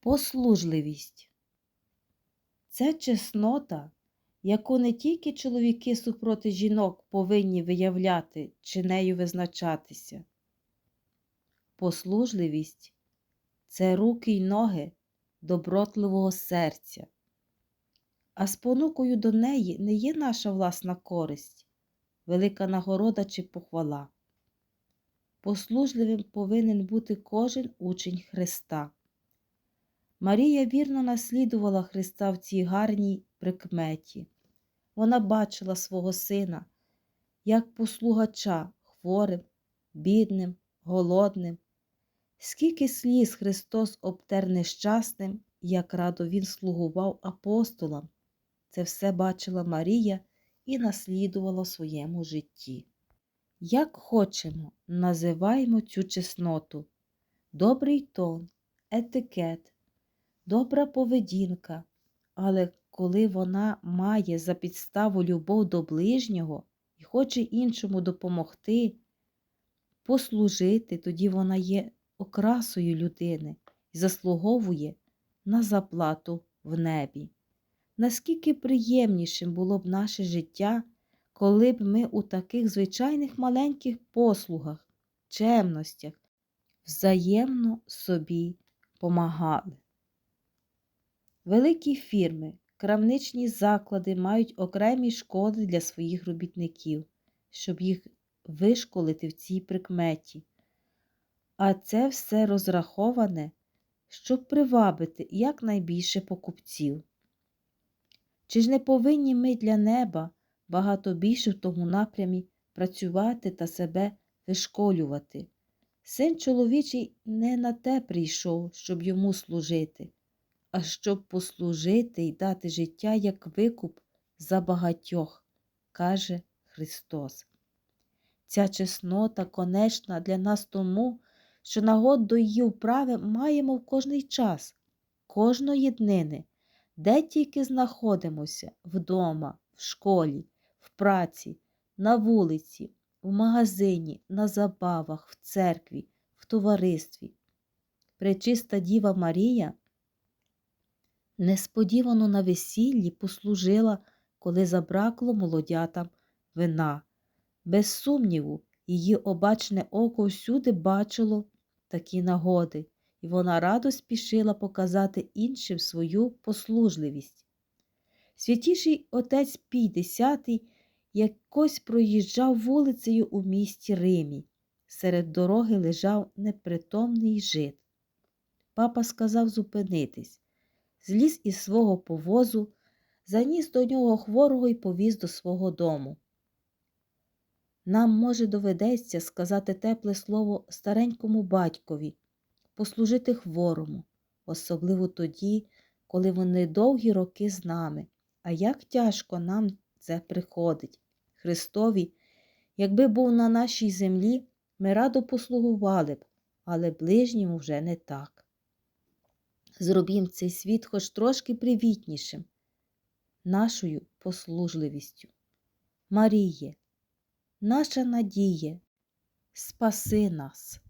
Послужливість це чеснота, яку не тільки чоловіки супроти жінок повинні виявляти чи нею визначатися. Послужливість це руки й ноги добротливого серця, а спонукою до неї не є наша власна користь, велика нагорода чи похвала. Послужливим повинен бути кожен учень Христа. Марія вірно наслідувала Христа в цій гарній прикметі. Вона бачила свого сина як послугача хворим, бідним, голодним. Скільки сліз Христос обтер нещасним, як радо Він слугував апостолам. Це все бачила Марія і наслідувала в своєму житті. Як хочемо, називаємо цю чесноту добрий тон, етикет, добра поведінка, але коли вона має за підставу любов до ближнього і хоче іншому допомогти, послужити, тоді вона є окрасою людини і заслуговує на заплату в небі. Наскільки приємнішим було б наше життя, коли б ми у таких звичайних маленьких послугах, чемностях взаємно собі помагали. Великі фірми, крамничні заклади мають окремі школи для своїх робітників, щоб їх вишколити в цій прикметі. А це все розраховане, щоб привабити якнайбільше покупців. Чи ж не повинні ми для неба багато більше в тому напрямі працювати та себе вишколювати? Син чоловічий не на те прийшов, щоб йому служити, а щоб послужити і дати життя як викуп за багатьох, каже Христос. Ця чеснота конечна для нас тому, що нагод до її вправи маємо в кожний час, кожної днини, де тільки знаходимося вдома, в школі, в праці, на вулиці, в магазині, на забавах, в церкві, в товаристві. Пречиста Діва Марія несподівано на весіллі послужила, коли забракло молодятам вина. Без сумніву, її обачне око всюди бачило такі нагоди, і вона радо спішила показати іншим свою послужливість. Святіший отець Пій Десятий якось проїжджав вулицею у місті Римі. Серед дороги лежав непритомний жид. Папа сказав зупинитись, зліз із свого повозу, заніс до нього хворого і повіз до свого дому. Нам, може, доведеться сказати тепле слово старенькому батькові, послужити хворому, особливо тоді, коли вони довгі роки з нами. А як тяжко нам це приходить. Христові, якби був на нашій землі, ми радо послугували б, але ближньому вже не так. Зробім цей світ хоч трошки привітнішим, нашою послужливістю. Маріє, наша надія, спаси нас.